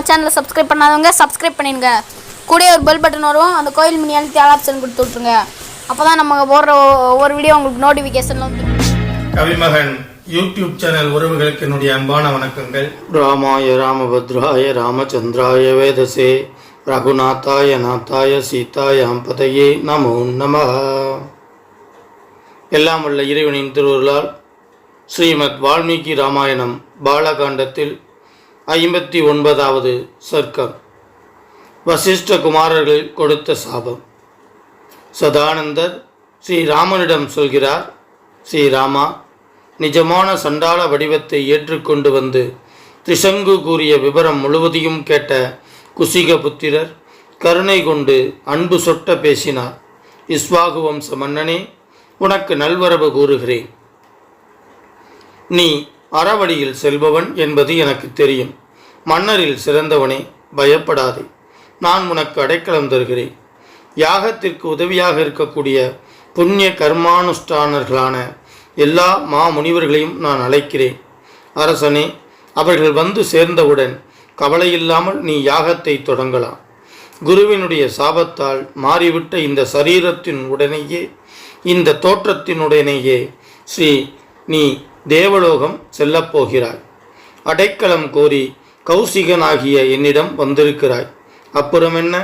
நம்ம சேனலை சப்ஸ்கிரைப் பண்ணாதவங்க சப்ஸ்கிரைப் பண்ணிடுங்க. கூடயே ஒரு பெல் பட்டன் வரும். அந்த கோயில் மினி அழுத்தி ஆல் ஆப்ஷன் கொடுத்து விட்ருங்க அப்போ தான் நம்ம போடுற ஒவ்வொரு வீடியோ உங்களுக்கு நோட்டிஃபிகேஷன் வந்து கவிமகன் யூடியூப் சேனல் உறவுகளுக்கு என்னுடைய அன்பான வணக்கங்கள். ராமாய ராமபத்ராய ராமச்சந்திராய வேதசே. ரகுநாத்தாய நாத்தாய சீதாயாம் பதையே நமோ நம எல்லாம் வல்ல இறைவனின் திருவருளால் ஸ்ரீமத் வால்மீகி ராமாயணம் பாலகாண்டத்தில் ஐம்பத்தி ஒன்பதாவது சர்க்கம். வசிஷ்ட குமாரர்கள் கொடுத்த சாபம். சதானந்தர் ஸ்ரீராமனிடம் சொல்கிறார் ஸ்ரீராமா நிஜமான சண்டாள வடிவத்தை ஏற்றுக்கொண்டு வந்து திரிசங்கு கூறிய விவரம் முழுவதையும் கேட்ட குசிக புத்திரர் கருணை கொண்டு அன்பு சொட்ட பேசினார். இஸ்வாகு வம்ச மன்னனே உனக்கு நல்வரவு கூறுகிறேன். நீ அறவழியில் செல்பவன் என்பது எனக்கு தெரியும். மன்னரில் சிறந்தவனே பயப்படாதே. நான் உனக்கு அடைக்கலம் தருகிறேன். யாகத்திற்கு உதவியாக இருக்கக்கூடிய புண்ணிய கர்மானுஷ்டானர்களான எல்லா மாமுனிவர்களையும் நான் அழைக்கிறேன். அரசனே அவர்கள் வந்து சேர்ந்தவுடன் கவலையில்லாமல் நீ யாகத்தை தொடங்கலாம். குருவினுடைய சாபத்தால் மாறிவிட்ட இந்த சரீரத்தின் உடனேயே இந்த தோற்றத்தினுடனேயே ஸ்ரீ நீ தேவலோகம் செல்லப்போகிறாய் அடைக்கலம் கோரி கௌசிகனாகிய என்னிடம் வந்திருக்கிறாய். அப்புறம் என்ன?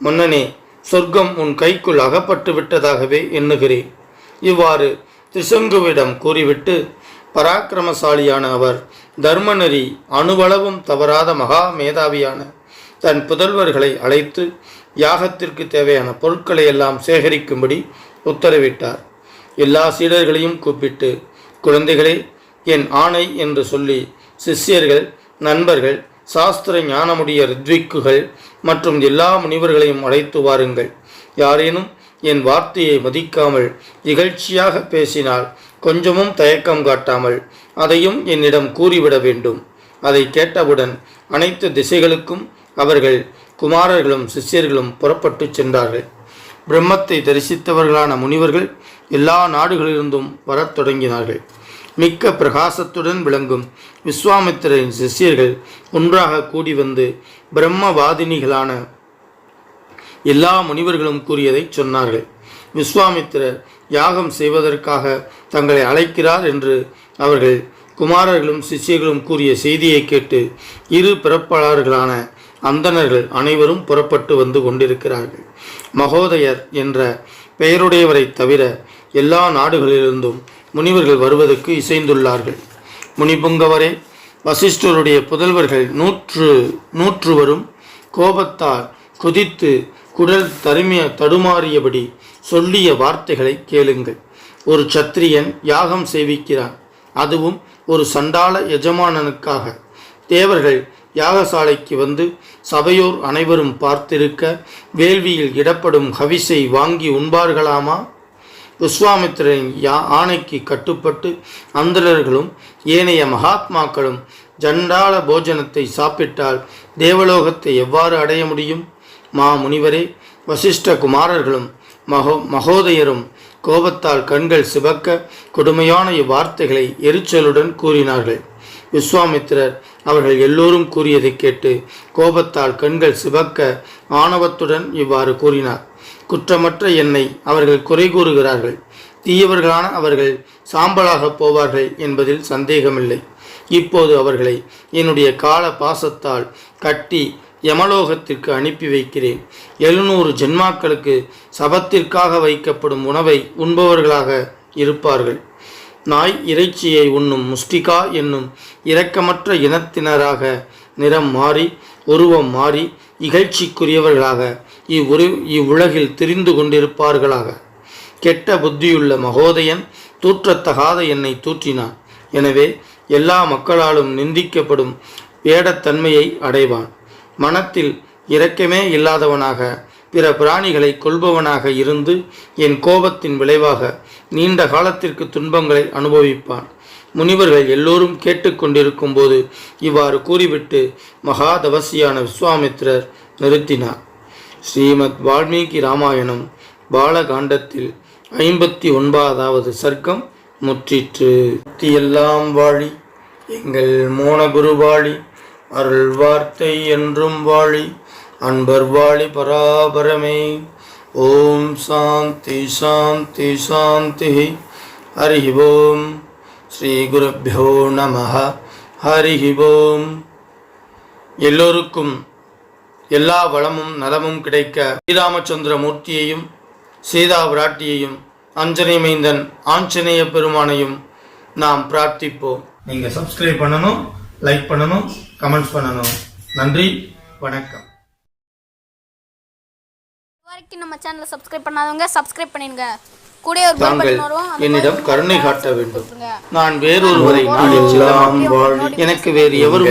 மன்னனே சொர்க்கம் உன் கைக்குள் அகப்பட்டு விட்டதாகவே எண்ணுகிறேன். இவ்வாறு திசங்குவிடம் கூறிவிட்டு பராக்கிரமசாலியான அவர் தர்மநெறி அணுவளவும் தவறாத மகா மேதாவியான தன் புதல்வர்களை அழைத்து யாகத்திற்கு தேவையான பொருட்களை எல்லாம் சேகரிக்கும்படி உத்தரவிட்டார். எல்லா சீடர்களையும் கூப்பிட்டு குழந்தைகளே என் ஆணை என்று சொல்லி சிஷ்யர்கள் நண்பர்கள் சாஸ்திர ஞானமுடைய ரித்விக்குகள் மற்றும் எல்லா முனிவர்களையும் அழைத்து வாருங்கள். யாரேனும் என் வார்த்தையை மதிக்காமல் இகழ்ச்சியாக பேசினால் கொஞ்சமும் தயக்கம் காட்டாமல் அதையும் என்னிடம் கூறிவிட வேண்டும். அதை கேட்டவுடன் அனைத்து திசைகளுக்கும் அவர்கள் குமாரர்களும் சிஷ்யர்களும் புறப்பட்டு சென்றார்கள். பிரம்மத்தை தரிசித்தவர்களான முனிவர்கள் எல்லா நாடுகளிலிருந்தும் வரத் தொடங்கினார்கள். மிக்க பிரகாசத்துடன் விளங்கும். விஸ்வாமித்திரரின் சிஷ்யர்கள் ஒன்றாக கூடி வந்து பிரம்மவாதினிகளான எல்லா முனிவர்களும் கூறியதை சொன்னார்கள். விஸ்வாமித்திரர் யாகம் செய்வதற்காக தங்களை அழைக்கிறார் என்று அவர்கள் குமாரர்களும் சிஷ்யர்களும் கூறிய செய்தியை கேட்டு இரு பிறப்பாளர்களான அந்தணர்கள் அனைவரும் புறப்பட்டு வந்து கொண்டிருக்கிறார்கள். மகோதயர் என்ற பெயருடையவரை தவிர எல்லா நாடுகளிலிருந்தும் முனிவர்கள் வருவதற்கு இசைந்துள்ளார்கள். முனிபுங்கவரே வசிஷ்டருடைய புதல்வர்கள் நூற்று நூற்று வரும் கோபத்தால் குதித்து குடல் தருமிய தடுமாறியபடி சொல்லிய வார்த்தைகளை கேளுங்கள். ஒரு சத்திரியன் யாகம் செய்விக்கிறான் அதுவும் ஒரு சண்டாள எஜமானனுக்காக. தேவர்கள் யாகசாலைக்கு வந்து சபையோர் அனைவரும் பார்த்திருக்க வேள்வியில் இடப்படும் ஹவிசை வாங்கி உண்பார்களாமா? விஸ்வாமித்திரின் யா ஆணைக்கு கட்டுப்பட்டு அந்தரர்களும் ஏனைய மகாத்மாக்களும் ஜண்டாள போஜனத்தை சாப்பிட்டால் தேவலோகத்தை எவ்வாறு அடைய முடியும்? மா முனிவரே வசிஷ்ட குமாரர்களும் மகோ மகோதயரும் கோபத்தால் கண்கள் சிவக்க கொடுமையான இவ்வார்த்தைகளை எரிச்சலுடன் கூறினார்கள். விஸ்வாமித்திரர் அவர்கள் எல்லோரும் கூறியதை கேட்டு கோபத்தால் கண்கள் சிவக்க ஆணவத்துடன் இவ்வாறு கூறினார். குற்றமற்ற என்னை அவர்கள் குறை கூறுகிறார்கள். தீயவர்களான அவர்கள் சாம்பலாக போவார்கள் என்பதில் சந்தேகமில்லை. இப்போது அவர்களை என்னுடைய கால பாசத்தால் கட்டி யமலோகத்திற்கு அனுப்பி வைக்கிறேன். எழுநூறு ஜென்மாக்களுக்கு சபத்திற்காக வைக்கப்படும் உணவை உண்பவர்களாக இருப்பார்கள். நாய் இறைச்சியை உண்ணும் முஸ்டிகா என்னும் இரக்கமற்ற இனத்தினராக நிறம் மாறி உருவம் மாறி இகழ்ச்சிக்குரியவர்களாக இவ்வுரு இவ்வுலகில் திரிந்து கொண்டிருப்பார்களாக. கெட்ட புத்தியுள்ள மகோதயன் தூற்றத்தகாத என்னை தூற்றினான். எனவே எல்லா மக்களாலும் நிந்திக்கப்படும் வேடத்தன்மையை அடைவான். மனத்தில் இரக்கமே இல்லாதவனாக பிற பிராணிகளை கொள்பவனாக இருந்து என் கோபத்தின் விளைவாக நீண்ட காலத்திற்கு துன்பங்களை அனுபவிப்பான். முனிவர்கள் எல்லோரும் கேட்டுக்கொண்டிருக்கும் போது இவ்வாறு கூறிவிட்டு மகாதவசியான விஸ்வாமித்திரர் நிறுத்தினார். ஸ்ரீமத் வால்மீகி ராமாயணம் பாலகாண்டத்தில் ஐம்பத்தி ஒன்பதாவது சர்க்கம் முற்றிற்று. எல்லாம் வாழி எங்கள் மோனகுரு வாழி அருள் வார்த்தை என்றும் வாழி அன்பர்வாளி பராபரமே. ஓம் சாந்தி சாந்தி சாந்தி. ஹரி ஓம். ஸ்ரீ குருப்பியோ நம ஹரி ஓம். எல்லோருக்கும் எல்லா வளமும் நலமும் கிடைக்க ஸ்ரீராமச்சந்திர மூர்த்தியையும் சீதா பிராட்டியையும் அஞ்சனை மைந்தன் ஆஞ்சநேய பெருமானையும் நாம் பிரார்த்திப்போம். நீங்கள் சப்ஸ்கிரைப் பண்ணணும் லைக் பண்ணணும் கமெண்ட்ஸ் பண்ணணும். நன்றி வணக்கம். வரைக்கும் நம்ம சேனலை சப்ஸ்கிரைப் பண்ணாதவங்க சப்ஸ்கிரைப் பண்ணிடுங்க கூட ஒரு தாங்கள் என்னிடம் கருணை காட்ட வேண்டும். நான் வேறொருவரை செல்ல எனக்கு வேறு எவரும்